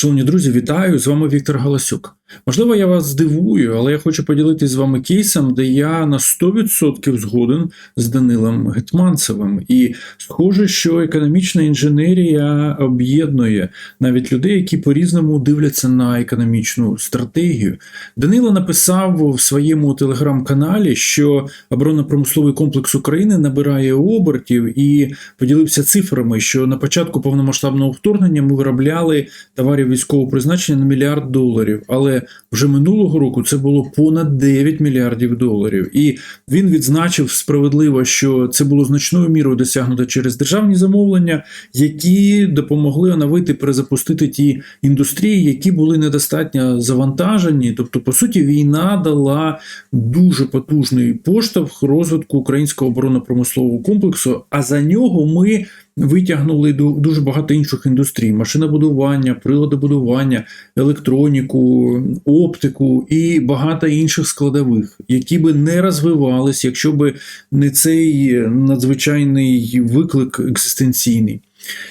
Шановні друзі, вітаю! З вами Віктор Галасюк. Можливо, я вас здивую, але я хочу поділитися з вами кейсом, де я на 100% згоден з Данилом Гетманцевим. І схоже, що економічна інженерія об'єднує навіть людей, які по-різному дивляться на економічну стратегію. Данило написав в своєму телеграм-каналі, що оборонно-промисловий комплекс України набирає обертів і поділився цифрами, що на початку повномасштабного вторгнення ми виробляли товарів військового призначення на мільярд доларів. Але вже минулого року це було понад 9 мільярдів доларів. І він відзначив справедливо, що це було значною мірою досягнуто через державні замовлення, які допомогли оновити перезапустити ті індустрії, які були недостатньо завантажені. Тобто, по суті, війна дала дуже потужний поштовх розвитку українського оборонно-промислового комплексу. А за нього ми витягнули ду- дуже багато інших індустрій: машинобудування, приладобудування, електроніку, оптику і багато інших складових, які би не розвивались, якщо би не цей надзвичайний виклик екзистенційний.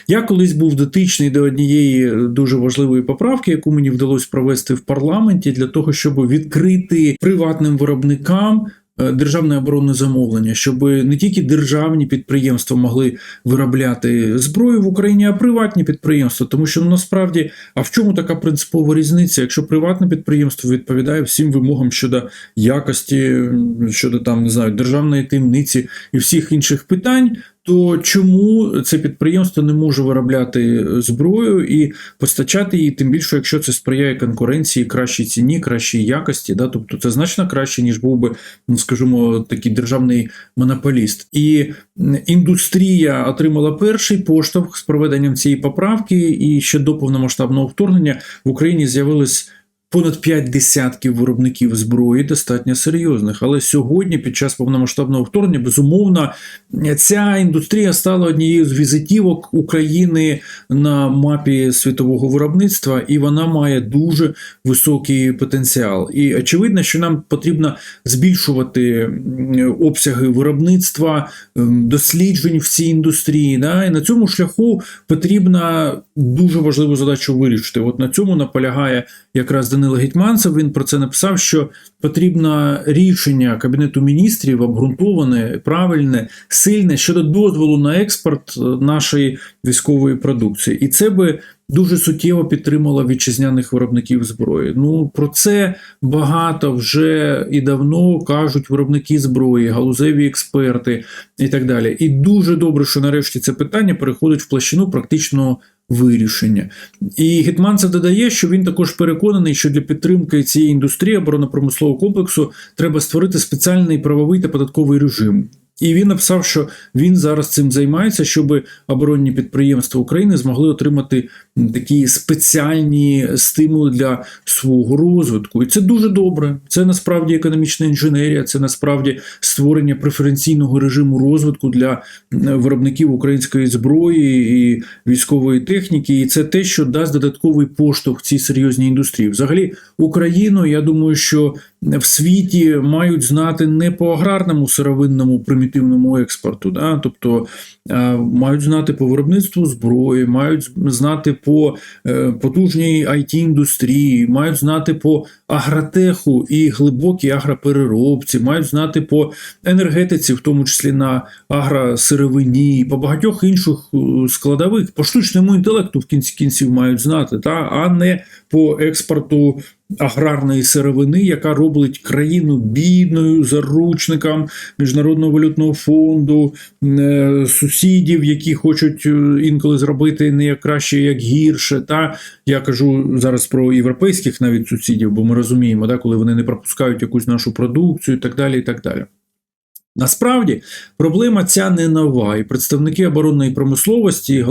Я колись був дотичний до однієї дуже важливої поправки, яку мені вдалося провести в парламенті для того, щоб відкрити приватним виробникам е, державне оборонне замовлення, щоб не тільки державні підприємства могли виробляти зброю в Україні, а приватні підприємства. Тому що ну, насправді, а в чому така принципова різниця? Якщо приватне підприємство відповідає всім вимогам щодо якості, щодо там не знаю державної таємниці і всіх інших питань. То чому це підприємство не може виробляти зброю і постачати її, тим більше, якщо це сприяє конкуренції, кращій ціні, кращій якості, да? тобто це значно краще, ніж був би, ну скажімо, такий державний монополіст. І індустрія отримала перший поштовх з проведенням цієї поправки, і ще до повномасштабного вторгнення в Україні з'явилось. Понад 5 десятків виробників зброї достатньо серйозних. Але сьогодні, під час повномасштабного вторгнення, безумовно, ця індустрія стала однією з візитівок України на мапі світового виробництва, і вона має дуже високий потенціал. І очевидно, що нам потрібно збільшувати обсяги виробництва, ем, досліджень в цій індустрії. Да? І на цьому шляху потрібно дуже важливу задачу вирішити. От на цьому наполягає якраз Данило Гетьманцев. Він про це написав, що потрібно рішення Кабінету міністрів обґрунтоване, правильне, сильне щодо дозволу на експорт е, нашої військової продукції. І це би дуже суттєво підтримало вітчизняних виробників зброї. Ну про це багато вже і давно кажуть виробники зброї, галузеві експерти і так далі. І дуже добре, що нарешті це питання переходить в площину практичного вирішення. І Гетманцев додає, що він також переконаний, що для підтримки цієї індустрії оборонно-промислового комплексу треба створити спеціальний правовий та податковий режим. І він написав, що він зараз цим займається, щоб оборонні підприємства України змогли отримати такі спеціальні стимули для свого розвитку. І це дуже добре. Це насправді економічна інженерія, це насправді створення преференційного режиму розвитку для виробників української зброї і військової техніки. І це те, що дасть додатковий поштовх цій серйозній індустрії. Взагалі, Україну, я думаю, що в світі мають знати не по аграрному сировинному примітивному експорту, да? тобто е, мають знати по виробництву зброї, мають знати по е, потужній it індустрії, мають знати по агротеху і глибокій агропереробці, мають знати по енергетиці, в тому числі на агросировині, по багатьох інших е, складових, по штучному інтелекту в кінці кінців мають знати, та? а не по експорту аграрної сировини, яка робить країну бідною заручникам міжнародного валютного фонду, е, сусідів, які хочуть е, інколи зробити не як краще, як гірше. Та я кажу зараз про європейських навіть сусідів, бо ми розуміємо, да, коли вони не пропускають якусь нашу продукцію і так далі. і так далі. Насправді проблема ця не нова, і представники оборонної промисловості, і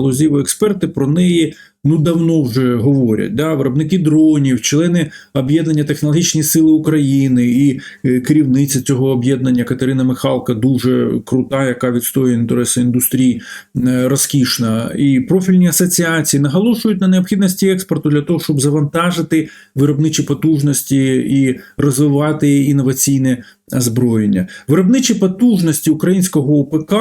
експерти про неї ну давно вже говорять. Да? Виробники дронів, члени об'єднання технологічні сили України і е, керівниця цього об'єднання Катерина Михалка дуже крута, яка відстоює інтереси індустрії, е, розкішна. І профільні асоціації наголошують на необхідності експорту для того, щоб завантажити виробничі потужності і розвивати інноваційне озброєння. Виробничі потужності українського ОПК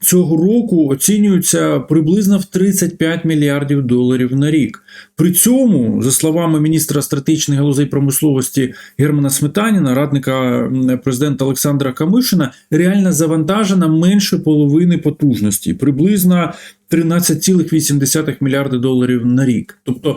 цього року оцінюються приблизно в 35 мільярдів доларів на рік. При цьому, за словами міністра стратегічних галузей промисловості Германа Сметаніна, радника президента Олександра Камишина, реально завантажена менше половини потужності, приблизно 13,8 мільярди доларів на рік. Тобто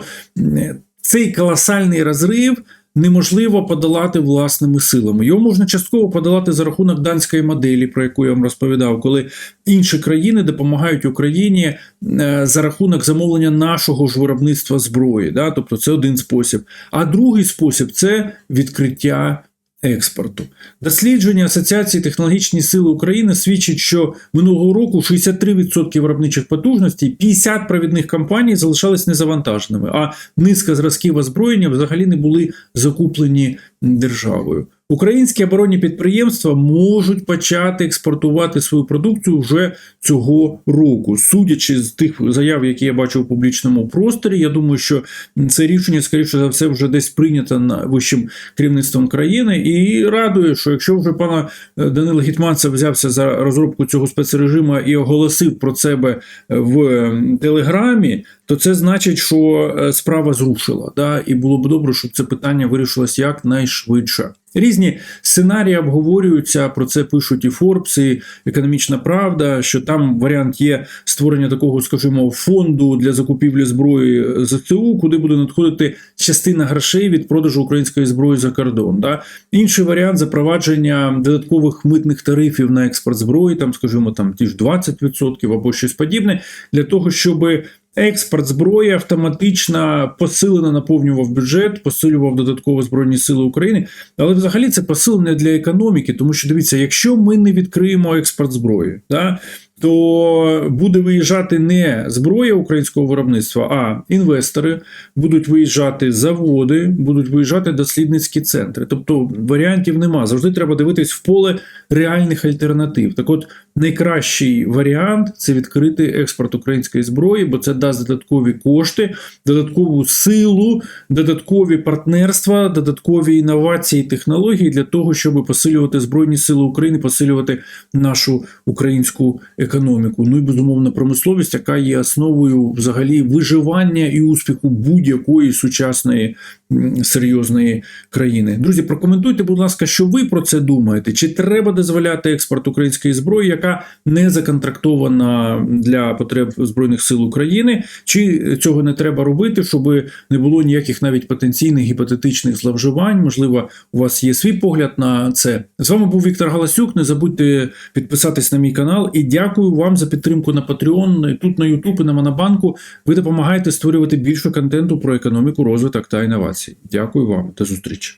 цей колосальний розрив неможливо подолати власними силами. Його можна частково подолати за рахунок данської моделі, про яку я вам розповідав, коли інші країни допомагають Україні е, за рахунок замовлення нашого ж виробництва зброї. Да? Тобто це один спосіб. А другий спосіб це відкриття. Експорту дослідження Асоціації технологічні сили України свідчить, що минулого року 63% виробничих потужностей, 50 провідних компаній залишались незавантаженими, а низка зразків озброєння взагалі не були закуплені державою. Українські оборонні підприємства можуть почати експортувати свою продукцію вже цього року. Судячи з тих заяв, які я бачу у публічному просторі, я думаю, що це рішення, скоріше за все, вже десь прийнято на вищим керівництвом країни. І радує, що якщо вже пана е, Данила Гітманцев взявся за розробку цього спецрежиму і оголосив про себе в ем, телеграмі, то це значить, що е, справа зрушила. Да? І було б добре, щоб це питання вирішилось якнайшвидше. Різні сценарії обговорюються, про це пишуть і Forbes, і економічна правда, що там варіант є створення такого, скажімо, фонду для закупівлі зброї ЗСУ, куди буде надходити частина грошей від продажу української зброї за кордон. Да? Інший варіант запровадження додаткових митних тарифів на експорт зброї, там, скажімо, там ті ж 20% або щось подібне, для того, щоб Експорт зброї автоматично посилено наповнював бюджет, посилював додатково збройні сили України. Але взагалі це посилення для економіки, тому що дивіться, якщо ми не відкриємо експорт зброї, да, то буде виїжджати не зброя українського виробництва, а інвестори будуть виїжджати заводи, будуть виїжджати дослідницькі центри. Тобто варіантів нема. Завжди треба дивитись в поле реальних альтернатив. Так, от найкращий варіант це відкрити експорт української зброї, бо це дасть додаткові кошти, додаткову силу, додаткові партнерства, додаткові інновації технології для того, щоб посилювати збройні сили України, посилювати нашу українську економіку. Ну і безумовно промисловість, яка є основою взагалі виживання і успіху будь-якої сучасної серйозної країни. Друзі, прокоментуйте, будь ласка, що ви про це думаєте? Чи треба дозволяти експорт української зброї, яка не законтрактована для потреб збройних сил України? Чи цього не треба робити, щоб не було ніяких навіть потенційних гіпотетичних зловживань? Можливо, у вас є свій погляд на це. З вами був Віктор Галасюк. Не забудьте підписатись на мій канал і дякую вам за підтримку на Patreon, тут на YouTube і на Монобанку. Ви допомагаєте створювати більше контенту про економіку, розвиток та інновації. Дякую вам. До зустрічі.